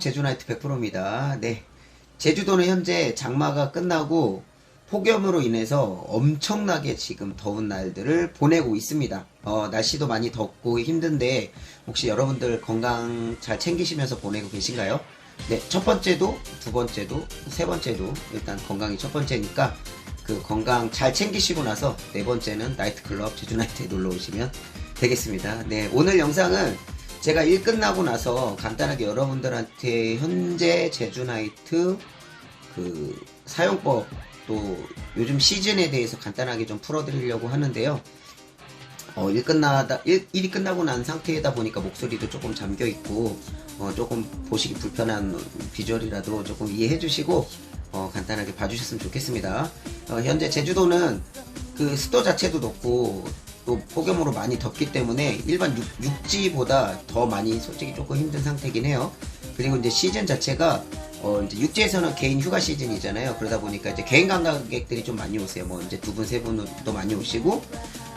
제주나이트 100%입니다. 네. 제주도는 현재 장마가 끝나고 폭염으로 인해서 엄청나게 지금 더운 날들을 보내고 있습니다. 어, 날씨도 많이 덥고 힘든데 혹시 여러분들 건강 잘 챙기시면서 보내고 계신가요? 네, 첫 번째도, 두 번째도, 세 번째도 일단 건강이 첫 번째니까 그 건강 잘 챙기시고 나서 네 번째는 나이트클럽 제주나이트에 놀러 오시면 되겠습니다. 네, 오늘 영상은 제가 일 끝나고 나서 간단하게 여러분들한테 현재 제주나이트 그 사용법 또 요즘 시즌에 대해서 간단하게 좀 풀어드리려고 하는데요. 어, 일 끝나다, 일, 일이 끝나고 난 상태이다 보니까 목소리도 조금 잠겨 있고, 어, 조금 보시기 불편한 비주얼이라도 조금 이해해 주시고, 어, 간단하게 봐주셨으면 좋겠습니다. 어, 현재 제주도는 그 습도 자체도 높고, 또 폭염으로 많이 덥기 때문에 일반 육, 육지보다 더 많이 솔직히 조금 힘든 상태긴 해요. 그리고 이제 시즌 자체가 어 이제 육지에서는 개인 휴가 시즌이잖아요. 그러다 보니까 이제 개인 관광객들이 좀 많이 오세요. 뭐 이제 두 분, 세 분도 많이 오시고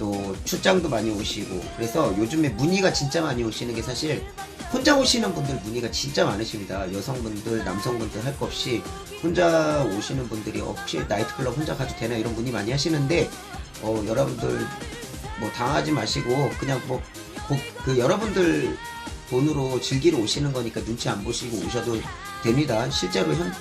또 출장도 많이 오시고 그래서 요즘에 문의가 진짜 많이 오시는 게 사실 혼자 오시는 분들 문의가 진짜 많으십니다. 여성분들, 남성분들 할것 없이 혼자 오시는 분들이 어, 혹시 나이트클럽 혼자 가도 되나 이런 문의 많이 하시는데 어 여러분들 뭐 당하지 마시고 그냥 뭐 그 여러분들 돈으로 즐기러 오시는 거니까 눈치 안 보시고 오셔도 됩니다. 실제로 현,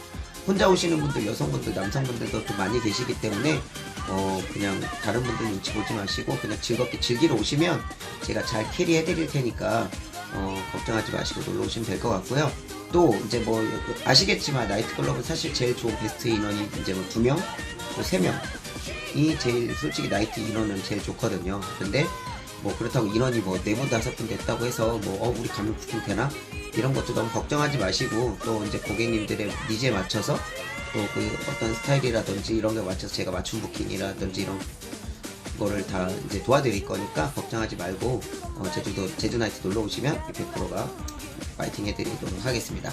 혼자 오시는 분들, 여성분들, 남성분들도 좀 많이 계시기 때문에 어 그냥 다른 분들 눈치 보지 마시고 그냥 즐겁게 즐기러 오시면 제가 잘 캐리해 드릴 테니까 어 걱정하지 마시고 놀러 오시면 될 것 같고요. 또 이제 뭐 아시겠지만 나이트클럽은 사실 제일 좋은 베스트 인원이 이제 뭐 두 명, 뭐세 명 이 제일 솔직히 나이트 인원은 제일 좋거든요. 근데 뭐 그렇다고 인원이 뭐 네 분 다섯 분 됐다고 해서 뭐 어 우리 가면 부킹 되나 이런 것도 너무 걱정하지 마시고 또 이제 고객님들의 니즈에 맞춰서 또 그 어떤 스타일이라든지 이런 게 맞춰서 제가 맞춤 부킹이라든지 이런 거를 다 이제 도와드릴 거니까 걱정하지 말고 어 제주도 제주 나이트 놀러 오시면 100%가 파이팅 해드리도록 하겠습니다.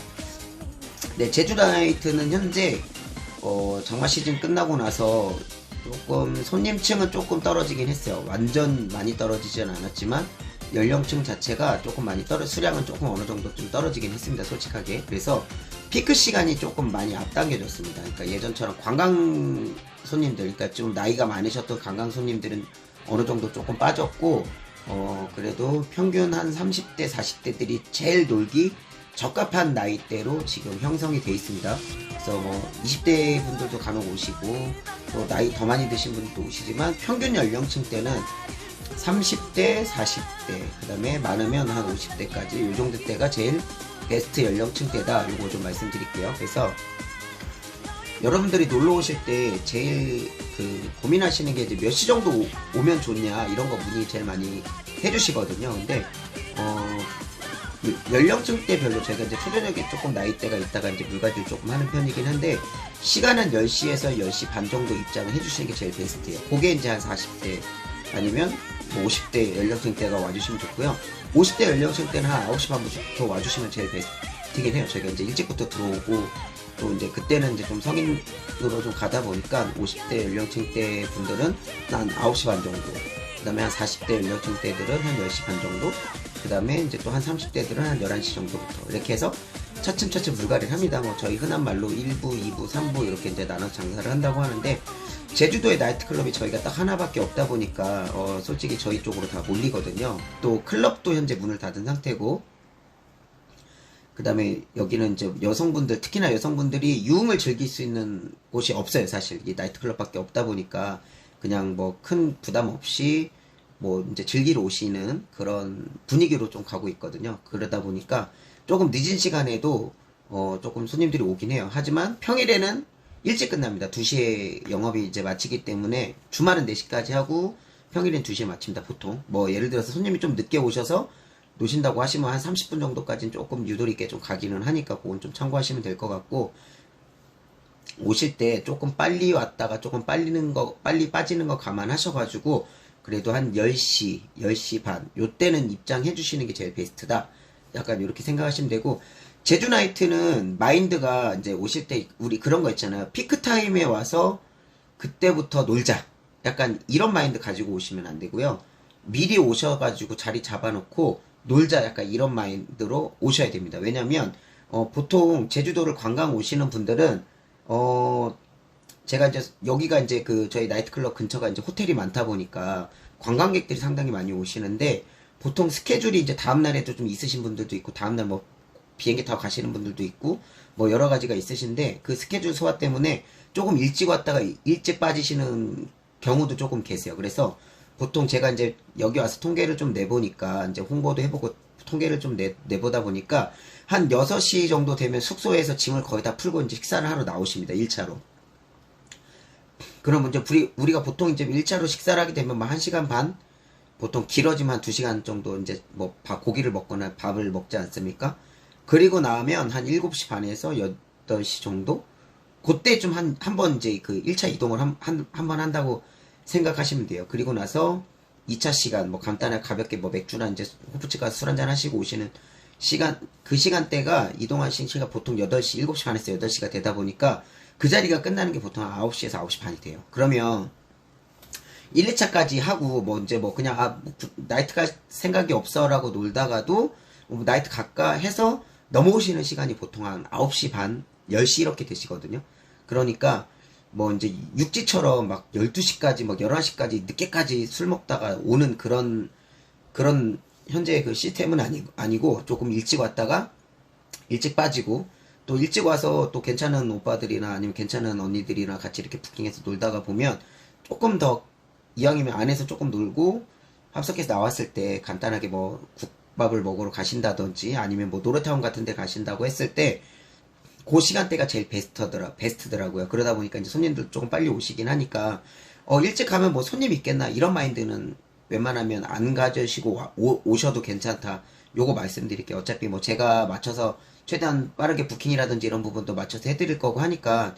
네 제주 나이트는 현재 어 장마 시즌 끝나고 나서 조금 손님층은 조금 떨어지긴 했어요. 완전 많이 떨어지진 않았지만 연령층 자체가 조금 많이 떨어 수량은 조금 어느 정도 좀 떨어지긴 했습니다. 솔직하게. 그래서 피크 시간이 조금 많이 앞당겨졌습니다. 그러니까 예전처럼 관광 손님들, 그러니까 좀 나이가 많으셨던 관광 손님들은 어느 정도 조금 빠졌고, 어, 그래도 평균 한 30대, 40대들이 제일 놀기 적합한 나이대로 지금 형성이 돼 있습니다. 그래서 뭐 20대 분들도 간혹 오시고 또 나이 더 많이 드신 분들도 오시지만 평균 연령층 때는 30대, 40대, 그 다음에 많으면 한 50대까지 이 정도 때가 제일 베스트 연령층 대다. 요거 좀 말씀드릴게요. 그래서 여러분들이 놀러 오실 때 제일 그 고민하시는 게 이제 몇 시 정도 오, 오면 좋냐 이런 거 문의 제일 많이 해주시거든요. 근데 어 연령층 대 별로 제가 이제 초저녁에 조금 나이대가 있다가 이제 물가지를 조금 하는 편이긴 한데 시간은 10시에서 10시 반 정도 입장을 해주시는 게 제일 베스트예요. 그게 이제 한 40대 아니면 뭐 50대 연령층 대가 와주시면 좋고요. 50대 연령층 때는 한 9시 반부터 와주시면 제일 베스트긴 해요. 저희가 이제 일찍부터 들어오고 또 이제 그때는 이제 좀 성인으로 좀 가다 보니까 50대 연령층 대 분들은 한 9시 반 정도 그 다음에 한 40대 연령층 대들은 한 10시 반 정도 그 다음에 이제 또 한 30대들은 한 11시 정도부터 이렇게 해서 차츰차츰 불가리를 합니다. 뭐 저희 흔한 말로 1부, 2부, 3부 이렇게 이제 나눠서 장사를 한다고 하는데 제주도의 나이트클럽이 저희가 딱 하나밖에 없다 보니까 어 솔직히 저희 쪽으로 다 몰리거든요. 또 클럽도 현재 문을 닫은 상태고 그 다음에 여기는 이제 여성분들 특히나 여성분들이 유흥을 즐길 수 있는 곳이 없어요 사실 이 나이트클럽밖에 없다 보니까 그냥 뭐 큰 부담 없이 뭐 이제 즐기러 오시는 그런 분위기로 좀 가고 있거든요. 그러다 보니까 조금 늦은 시간에도 어 조금 손님들이 오긴 해요. 하지만 평일에는 일찍 끝납니다. 2시에 영업이 이제 마치기 때문에 주말은 4시까지 하고 평일엔 2시에 마칩니다. 보통. 뭐 예를 들어서 손님이 좀 늦게 오셔서 노신다고 하시면 한 30분 정도까지는 조금 유도리 있게 좀 가기는 하니까 그건 좀 참고하시면 될 것 같고 오실 때 조금 빨리 왔다가 조금 빨리는 거 빨리 빠지는 거 감안하셔가지고 그래도 한 10시, 10시 반, 요때는 입장해 주시는 게 제일 베스트다. 약간 이렇게 생각하시면 되고, 제주 나이트는 마인드가 이제 오실 때 우리 그런 거 있잖아요. 피크 타임에 와서 그때부터 놀자. 약간 이런 마인드 가지고 오시면 안 되고요. 미리 오셔가지고 자리 잡아놓고 놀자. 약간 이런 마인드로 오셔야 됩니다. 왜냐면, 어, 보통 제주도를 관광 오시는 분들은 어, 제가 이제 여기가 이제 그 저희 나이트클럽 근처가 이제 호텔이 많다 보니까 관광객들이 상당히 많이 오시는데 보통 스케줄이 이제 다음 날에도 좀 있으신 분들도 있고 다음 날 뭐 비행기 타고 가시는 분들도 있고 뭐 여러 가지가 있으신데 그 스케줄 소화 때문에 조금 일찍 왔다가 일찍 빠지시는 경우도 조금 계세요. 그래서 보통 제가 이제 여기 와서 통계를 좀 내보니까 이제 홍보도 해보고 통계를 좀 내, 내보다 보니까 한 6시 정도 되면 숙소에서 짐을 거의 다 풀고 이제 식사를 하러 나오십니다. 1차로. 그럼 이제 우리, 우리가 보통 이제 1차로 식사를 하게 되면 뭐 1시간 반? 보통 길어지면 한 2시간 정도 이제 뭐 밥, 고기를 먹거나 밥을 먹지 않습니까? 그리고 나면 한 7시 반에서 8시 정도? 그때 좀 한, 한 번 이제 그 1차 이동을 한, 한, 한 번 한다고 생각하시면 돼요. 그리고 나서 2차 시간, 뭐 간단하게 가볍게 뭐 맥주나 이제 호프집 가서 술 한잔 하시고 오시는 시간, 그 시간대가 이동하신 시간 보통 8시, 7시 반에서 8시가 되다 보니까 그 자리가 끝나는 게 보통 9시에서 9시 반이 돼요. 그러면 1, 2차까지 하고 뭐 이제 뭐 그냥 아, 뭐 나이트 갈 생각이 없어라고 놀다가도 뭐 나이트 갈까 해서 넘어오시는 시간이 보통 한 9시 반, 10시 이렇게 되시거든요. 그러니까 뭐 이제 육지처럼 막 12시까지 막 11시까지 늦게까지 술 먹다가 오는 그런 그런 현재 그 시스템은 아니, 아니고 조금 일찍 왔다가 일찍 빠지고 또 일찍 와서 또 괜찮은 오빠들이나 아니면 괜찮은 언니들이랑 같이 이렇게 부킹해서 놀다가 보면 조금 더 이왕이면 안에서 조금 놀고 합석해서 나왔을 때 간단하게 뭐 국밥을 먹으러 가신다든지 아니면 뭐 노래타운 같은 데 가신다고 했을 때 그 시간대가 제일 베스트더라, 베스트더라고요. 그러다 보니까 이제 손님들 조금 빨리 오시긴 하니까, 어, 일찍 가면 뭐 손님 있겠나, 이런 마인드는 웬만하면 안 가져시고 와- 오, 오셔도 괜찮다. 요거 말씀드릴게요. 어차피 뭐 제가 맞춰서 최대한 빠르게 부킹이라든지 이런 부분도 맞춰서 해드릴 거고 하니까,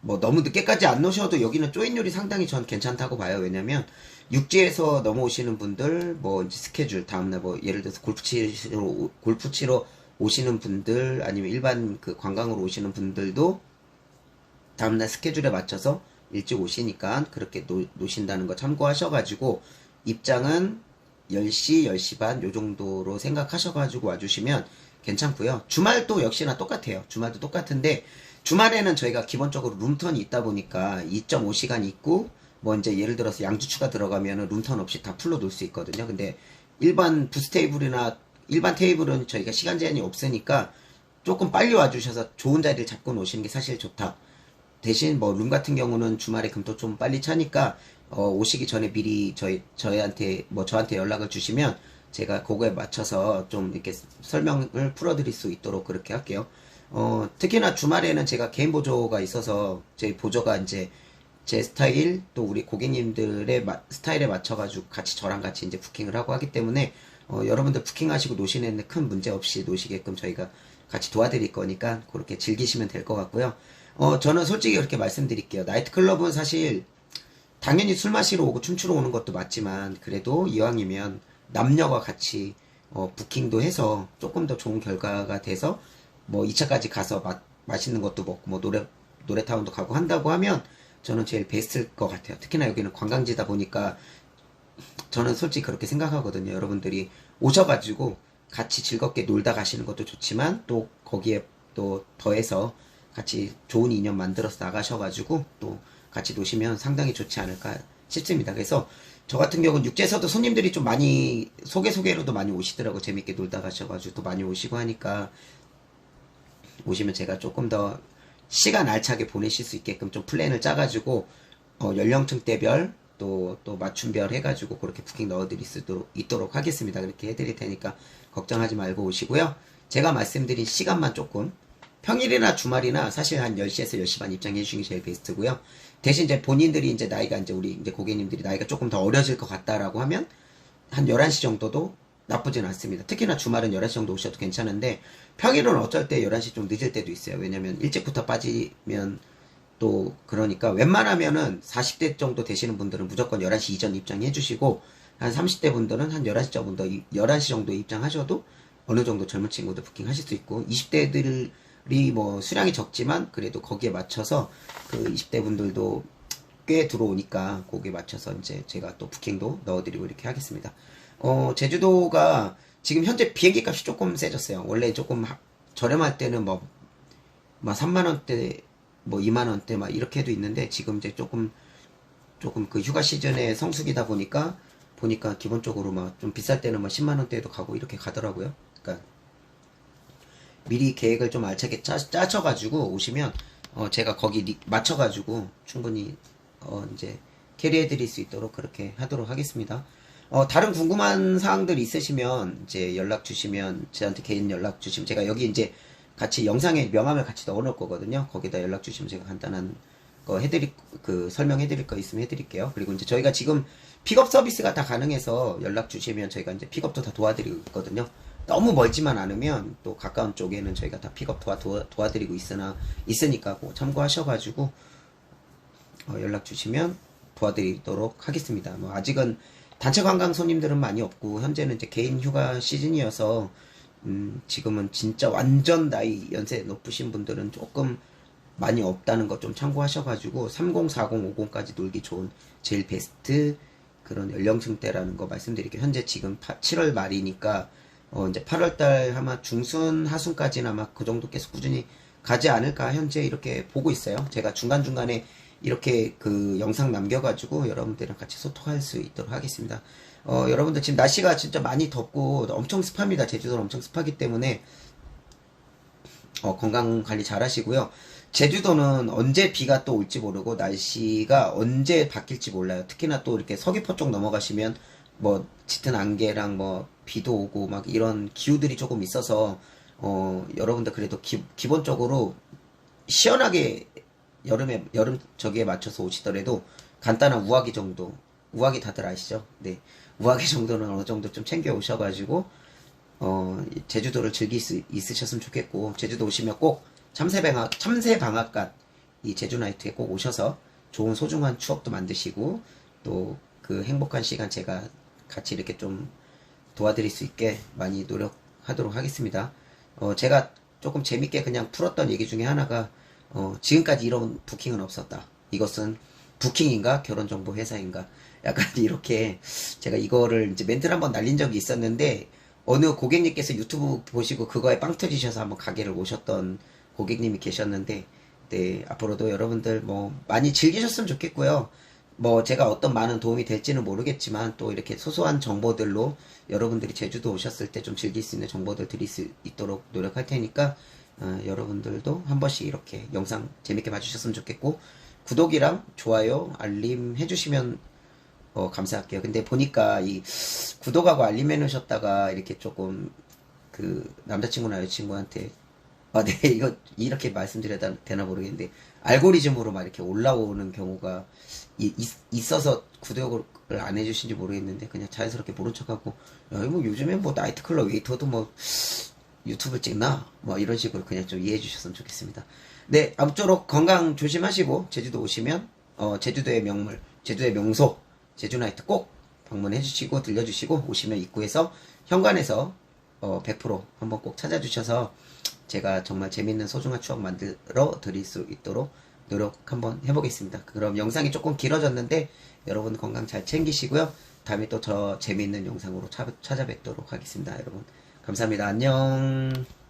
뭐 너무 늦게까지 안 오셔도 여기는 조인율이 상당히 전 괜찮다고 봐요. 왜냐면 육지에서 넘어오시는 분들 뭐 스케줄 다음날 뭐 예를 들어서 골프 치러 오- 골프 치러 오시는 분들 아니면 일반 그 관광으로 오시는 분들도 다음날 스케줄에 맞춰서 일찍 오시니까 그렇게 노, 노신다는 거 참고하셔가지고 입장은 10시, 10시 반 요 정도로 생각하셔가지고 와주시면 괜찮고요. 주말도 역시나 똑같아요. 주말도 똑같은데 주말에는 저희가 기본적으로 룸턴이 있다 보니까 2.5시간 있고 뭐 이제 예를 들어서 양주추가 들어가면은 룸턴 없이 다 풀로 놀 수 있거든요. 근데 일반 부스 테이블이나 일반 테이블은 저희가 시간 제한이 없으니까 조금 빨리 와주셔서 좋은 자리를 잡고 노시는 게 사실 좋다. 대신 뭐 룸 같은 경우는 주말에 금토 좀 빨리 차니까 어, 오시기 전에 미리 저희 저희한테 뭐 저한테 연락을 주시면 제가 그거에 맞춰서 좀 이렇게 설명을 풀어드릴 수 있도록 그렇게 할게요. 어, 특히나 주말에는 제가 개인 보조가 있어서 제 보조가 이제 제 스타일 또 우리 고객님들의 마- 스타일에 맞춰가지고 같이 저랑 같이 이제 부킹을 하고 하기 때문에 어, 여러분들 부킹하시고 노시는데 큰 문제 없이 노시게끔 저희가 같이 도와드릴 거니까 그렇게 즐기시면 될 것 같고요. 어, 저는 솔직히 그렇게 말씀드릴게요. 나이트클럽은 사실 당연히 술 마시러 오고 춤추러 오는 것도 맞지만 그래도 이왕이면 남녀가 같이 어, 부킹도 해서 조금 더 좋은 결과가 돼서 뭐 2차까지 가서 마, 맛있는 것도 먹고 뭐 노래 노래타운도 가고 한다고 하면 저는 제일 베스트일 것 같아요. 특히나 여기는 관광지다 보니까 저는 솔직히 그렇게 생각하거든요. 여러분들이 오셔가지고 같이 즐겁게 놀다 가시는 것도 좋지만 또 거기에 또 더해서 같이 좋은 인연 만들어서 나가셔가지고 또 같이 노시면 상당히 좋지 않을까 싶습니다. 그래서 저 같은 경우는 육지에서도 손님들이 좀 많이 소개 소개로도 많이 오시더라고 재밌게 놀다 가셔가지고 또 많이 오시고 하니까 오시면 제가 조금 더 시간 알차게 보내실 수 있게끔 좀 플랜을 짜가지고 어, 연령층대별 또, 또 맞춤별 해가지고 그렇게 부킹 넣어드릴 수 있도록, 있도록 하겠습니다. 그렇게 해드릴 테니까 걱정하지 말고 오시고요. 제가 말씀드린 시간만 조금 평일이나 주말이나 사실 한 10시에서 10시 반 입장해 주시는 게 제일 베스트고요. 대신 이제 본인들이 이제 나이가 이제 우리 이제 고객님들이 나이가 조금 더 어려질 것 같다라고 하면 한 11시 정도도 나쁘진 않습니다. 특히나 주말은 11시 정도 오셔도 괜찮은데 평일은 어쩔 때 11시 좀 늦을 때도 있어요. 왜냐면 일찍부터 빠지면 또 그러니까 웬만하면은 40대 정도 되시는 분들은 무조건 11시 이전 입장해 주시고 한 30대 분들은 한 11시 정도 11시 정도 입장하셔도 어느 정도 젊은 친구들 부킹 하실 수 있고 20대들이 뭐 수량이 적지만 그래도 거기에 맞춰서 그 20대 분들도 꽤 들어오니까 거기에 맞춰서 이제 제가 또 부킹도 넣어드리고 이렇게 하겠습니다. 어, 제주도가 지금 현재 비행기 값이 조금 세졌어요. 원래 조금 하- 저렴할 때는 뭐, 막 3만원대, 뭐 2만원대 막 이렇게도 있는데 지금 이제 조금, 조금 그 휴가 시즌에 성수기다 보니까, 보니까 기본적으로 막 좀 비쌀 때는 뭐 10만원대에도 가고 이렇게 가더라고요. 그러니까 미리 계획을 좀 알차게 짜, 짜쳐가지고 오시면 어, 제가 거기 리- 맞춰가지고 충분히 어, 이제 캐리해드릴 수 있도록 그렇게 하도록 하겠습니다. 어, 다른 궁금한 사항들 있으시면 이제 연락 주시면 저한테 개인 연락 주시면 제가 여기 이제 같이 영상에 명함을 같이 넣어놓을 거거든요. 거기다 연락 주시면 제가 간단한 거 해드릴 그 설명해드릴 거 있으면 해드릴게요. 그리고 이제 저희가 지금 픽업 서비스가 다 가능해서 연락 주시면 저희가 이제 픽업도 다 도와드리고 있거든요. 너무 멀지만 않으면 또 가까운 쪽에는 저희가 다 픽업 도와, 도와, 도와 드리고 있으나 있으니까 꼭 참고하셔가지고 어, 연락 주시면 도와드리도록 하겠습니다. 뭐 아직은 단체 관광 손님들은 많이 없고 현재는 이제 개인 휴가 시즌이어서 음, 지금은 진짜 완전 나이 연세 높으신 분들은 조금 많이 없다는 거좀 참고하셔가지고 30, 40, 50까지 놀기 좋은 제일 베스트 그런 연령층대라는 거 말씀드릴게요. 현재 지금 7월 말이니까 어 이제 8월달 아마 중순 하순까지는 아마 그 정도 계속 꾸준히 가지 않을까 현재 이렇게 보고 있어요. 제가 중간 중간에 이렇게 그 영상 남겨가지고 여러분들이랑 같이 소통할 수 있도록 하겠습니다. 어 여러분들 지금 날씨가 진짜 많이 덥고 엄청 습합니다. 제주도는 엄청 습하기 때문에 어, 건강 관리 잘 하시고요. 제주도는 언제 비가 또 올지 모르고 날씨가 언제 바뀔지 몰라요. 특히나 또 이렇게 서귀포 쪽 넘어가시면 뭐 짙은 안개랑 뭐 비도 오고 막 이런 기후들이 조금 있어서 어, 여러분들 그래도 기, 기본적으로 시원하게 여름에 여름 저기에 맞춰서 오시더라도 간단한 우아기 정도 우아기 다들 아시죠? 네 우아기 정도는 어느 정도 좀 챙겨 오셔가지고 어, 제주도를 즐길 수 있으셨으면 좋겠고, 제주도 오시면 꼭 참새방학, 참새방학간 이 제주나이트에 꼭 오셔서 좋은 소중한 추억도 만드시고, 또 그 행복한 시간 제가 같이 이렇게 좀 도와드릴 수 있게 많이 노력하도록 하겠습니다. 어, 제가 조금 재밌게 그냥 풀었던 얘기 중에 하나가, 어, 지금까지 이런 부킹은 없었다. 이것은 부킹인가? 결혼정보 회사인가? 약간 이렇게 제가 이거를 이제 멘트를 한번 날린 적이 있었는데, 어느 고객님께서 유튜브 보시고 그거에 빵 터지셔서 한번 가게를 오셨던 고객님이 계셨는데, 네, 앞으로도 여러분들 뭐 많이 즐기셨으면 좋겠고요. 뭐 제가 어떤 많은 도움이 될지는 모르겠지만 또 이렇게 소소한 정보들로 여러분들이 제주도 오셨을 때 좀 즐길 수 있는 정보들 드릴 수 있도록 노력할 테니까 어, 여러분들도 한 번씩 이렇게 영상 재밌게 봐주셨으면 좋겠고 구독이랑 좋아요, 알림 해주시면 어, 감사할게요. 근데 보니까 이 구독하고 알림 해놓으셨다가 이렇게 조금 그 남자친구나 여자친구한테 아, 네, 이거 이렇게 말씀드려야 되나 모르겠는데 알고리즘으로 막 이렇게 올라오는 경우가 이- 있, 있어서 구독을 안 해주신지 모르겠는데 그냥 자연스럽게 모른 척하고 야, 뭐 요즘에 뭐 나이트클럽 웨이터도 뭐 유튜브 찍나? 뭐 이런 식으로 그냥 좀 이해해 주셨으면 좋겠습니다. 네, 아무쪼록 건강 조심하시고 제주도 오시면 어, 제주도의 명물, 제주도의 명소, 제주나이트 꼭 방문해 주시고 들려주시고 오시면 입구에서 현관에서 어, 100% 한번 꼭 찾아주셔서 제가 정말 재밌는 소중한 추억 만들어 드릴 수 있도록 노력 한번 해보겠습니다. 그럼 영상이 조금 길어졌는데 여러분 건강 잘 챙기시고요. 다음에 또 더 재밌는 영상으로 차- 찾아뵙도록 하겠습니다. 여러분 감사합니다. 안녕.